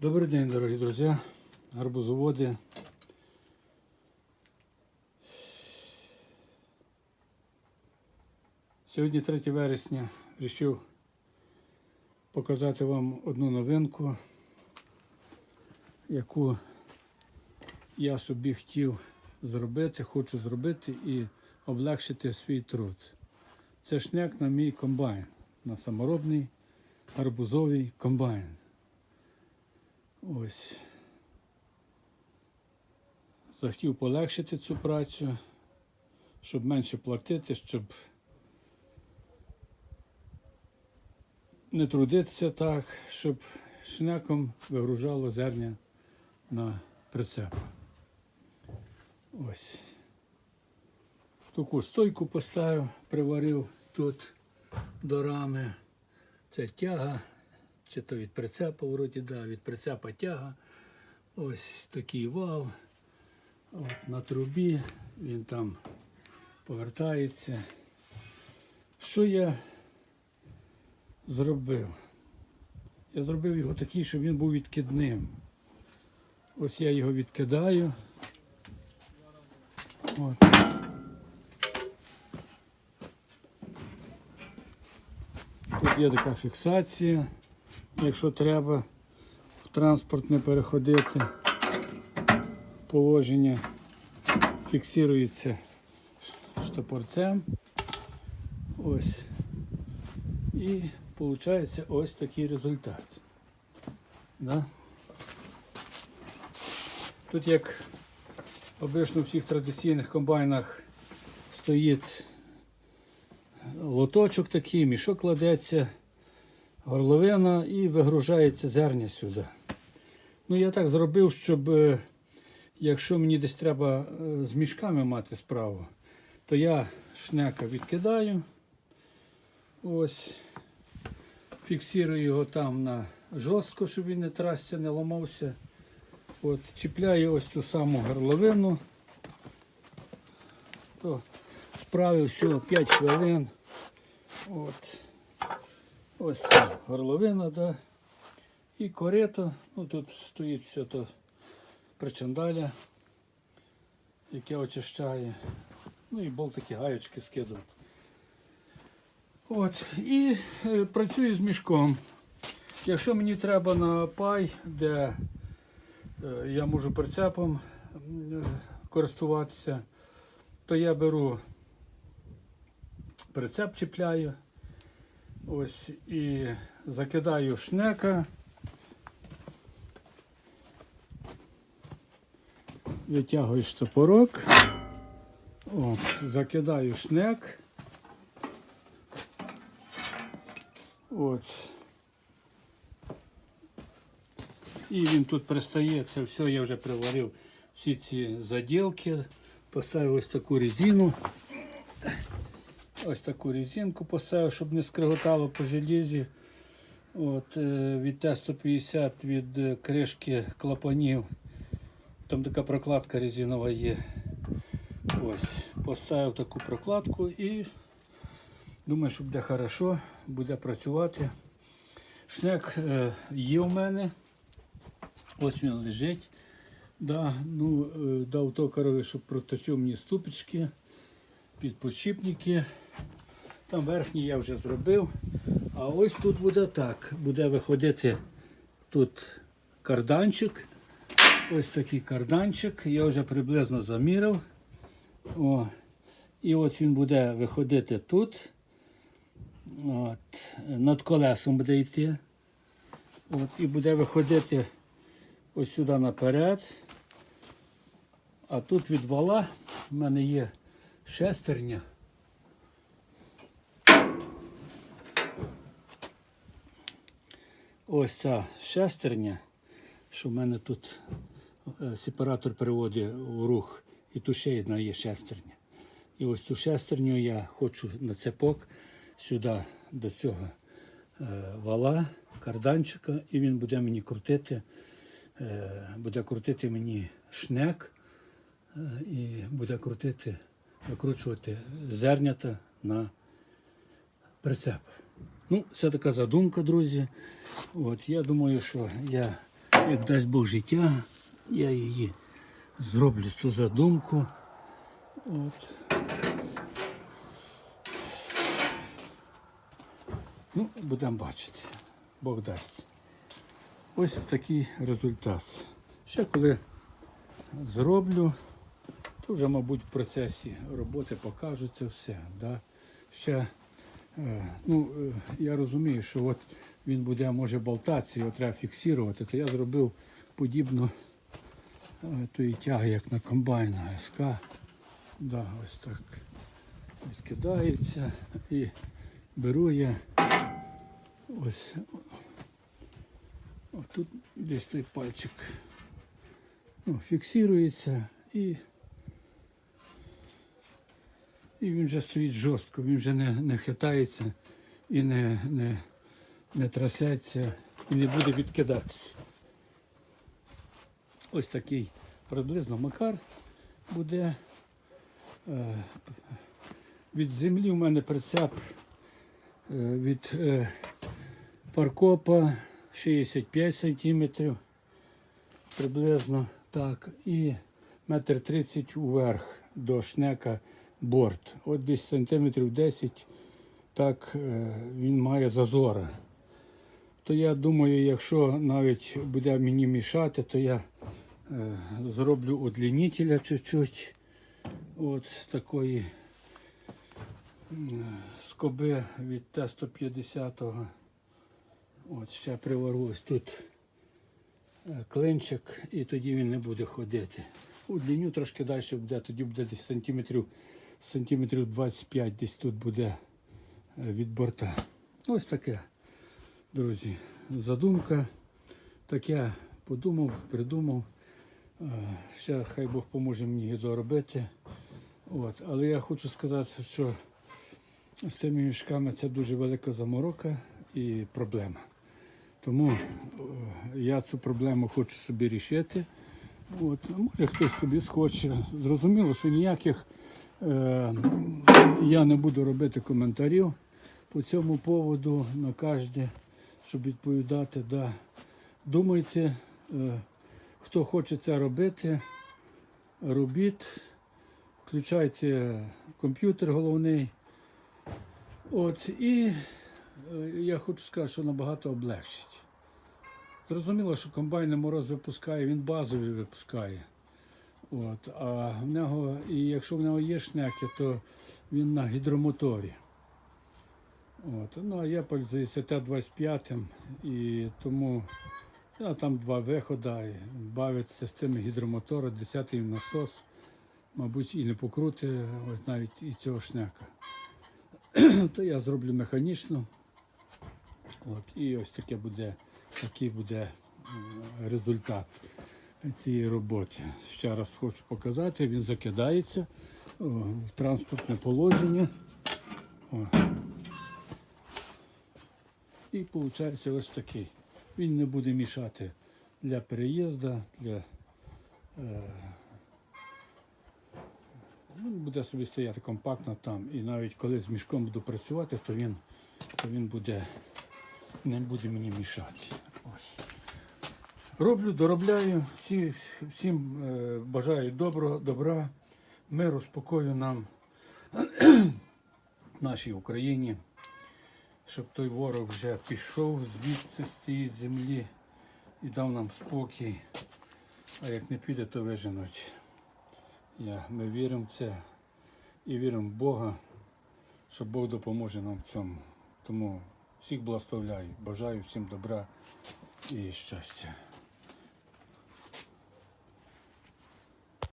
Добрий день, дорогі друзі, гарбузоводи. Сьогодні 3 вересня вирішив показати вам одну новинку, яку я собі хотів зробити, хочу зробити і облегшити свій труд. Це шняк на мій комбайн, на саморобний гарбузовий комбайн. Ось. Захотів полегшити цю працю, щоб менше платити, щоб не трудитися так, щоб шнеком вигружало зерня на прицеп. Ось. Таку стойку поставив, приварив тут до рами. Це тяга, чи то від прицепа, вроді, да, від прицепа тяга. Ось такий вал. От на трубі він там повертається. Що я зробив? Я зробив його такий, щоб він був відкидним. Ось я його відкидаю. От. Тут є така фіксація, якщо треба в транспорт не переходити. Положення фіксується штопорцем. Ось. І виходить ось такий результат. Да? Тут як обично в всіх традиційних комбайнах стоїть лоточок такий, мішок кладеться, горловина і вигружається зерня сюди. Ну, я так зробив, щоб е, якщо мені десь треба е, з мішками мати справу, то я шнека відкидаю. Ось. Фіксую його там на жорстко, щоб він не трасся, не ламався. От, чіпляю ось цю саму горловину. То справив всього 5 хвилин. От. Ось горловина, да. І корито. Ну тут стоїть все то причандаля, яке очищає. Ну і болтики, гаючки скидав. От. І е, працюю з мішком. Якщо мені треба на пай, де е, я можу прицепом е, користуватися, то я беру прицеп чіпляю. Ось і закидаю шнека. Витягую штопорок. От, закидаю шнек. От. І він тут пристає, це все я вже приварив всі ці заділки. Поставив ось таку резину. Ось таку резинку поставив, щоб не скриготало по железі. От, е, від Т-150 від е, кришки клапанів. Там така прокладка резинова є. Ось, поставив таку прокладку і думаю, що буде хорошо, буде працювати. Шнек е, є у мене. Ось він лежить. Да, ну, дав токарові, щоб проточив мені ступочки, підпочіпники. Там верхній я вже зробив. А ось тут буде так. Буде виходити тут карданчик. Ось такий карданчик. Я вже приблизно заміряв. О. І ось він буде виходити тут. От. Над колесом буде йти. От. І буде виходити ось сюди наперед. А тут від вала в мене є шестерня. Ось ця шестерня, що в мене тут е, сепаратор приводить у рух, і тут ще одна є шестерня. І ось цю шестерню я хочу на цепок сюди до цього е, вала, карданчика, і він буде мені крутити, е, буде крутити мені шнек і буде крутити, викручувати зернята на прицеп. Ну, це така задумка, друзі. От, я думаю, що я як дасть Бог життя, я її зроблю цю задумку. От. Ну, будемо бачити. Бог дасть. Ось такий результат. Ще коли зроблю, то вже, мабуть, в процесі роботи покажу це все. Да? Ще, ну, е, я розумію, що от він буде, може, болтатися, його треба фіксувати, то я зробив подібну е, тої тяги, як на комбайн СК. Да, ось так відкидається і беру я ось. Тут десь той пальчик ну, фіксується і, і він вже стоїть жорстко, він вже не, не хитається і не, не, не трясеться і не буде відкидатися. Ось такий приблизно макар буде. Е, Від землі у мене прицеп е, від е, паркопа 65 сантиметрів приблизно так. І метр тридцять вверх до шнека борт. От десь сантиметрів 10 так е, він має зазора. То я думаю, якщо навіть буде мені мішати, то я е, зроблю удлінителя чуть-чуть. От з такої скоби від Т-150. От ще привару ось тут е, клинчик, і тоді він не буде ходити. Удліню трошки далі буде, тоді буде десь сантиметрів, сантиметрів 25 десь тут буде е, від борта. Ось таке, друзі, задумка. Так я подумав, придумав. Е, Ще хай Бог поможе мені її доробити. От. Але я хочу сказати, що з тими мішками це дуже велика заморока і проблема. Тому е, я цю проблему хочу собі рішити. От. Може хтось собі схоче. Зрозуміло, що ніяких я не буду робити коментарів по цьому поводу на кожне, щоб відповідати. Да. Думайте, е, хто хоче це робити, робіть, включайте комп'ютер головний. От, і е, я хочу сказати, що набагато облегчить. Зрозуміло, що комбайн мороз випускає, він базовий випускає. От, а в нього, і якщо в нього є шнеки, то він на гідромоторі. От, ну, а я пользуюся Т-25 і тому я там два виходи, бавиться з тими гідромотором, 10-й насос, мабуть, і не покрути ось навіть і цього шнека. То я зроблю механічно. От, і ось таке буде, такий буде результат цієї роботи. Ще раз хочу показати, він закидається в транспортне положення. І виходить ось такий. Він не буде мішати для переїзду, для, е, ну, буде собі стояти компактно там. І навіть коли з мішком буду працювати, то він, то він буде, не буде мені мішати. Ось. Роблю, доробляю. Всі, всім е, бажаю доброго, добра, миру, спокою нам, нашій Україні щоб той ворог вже пішов звідси з цієї землі і дав нам спокій. А як не піде, то виженуть. Я, ми віримо в це і віримо в Бога, що Бог допоможе нам в цьому. Тому всіх благословляю, бажаю всім добра і щастя.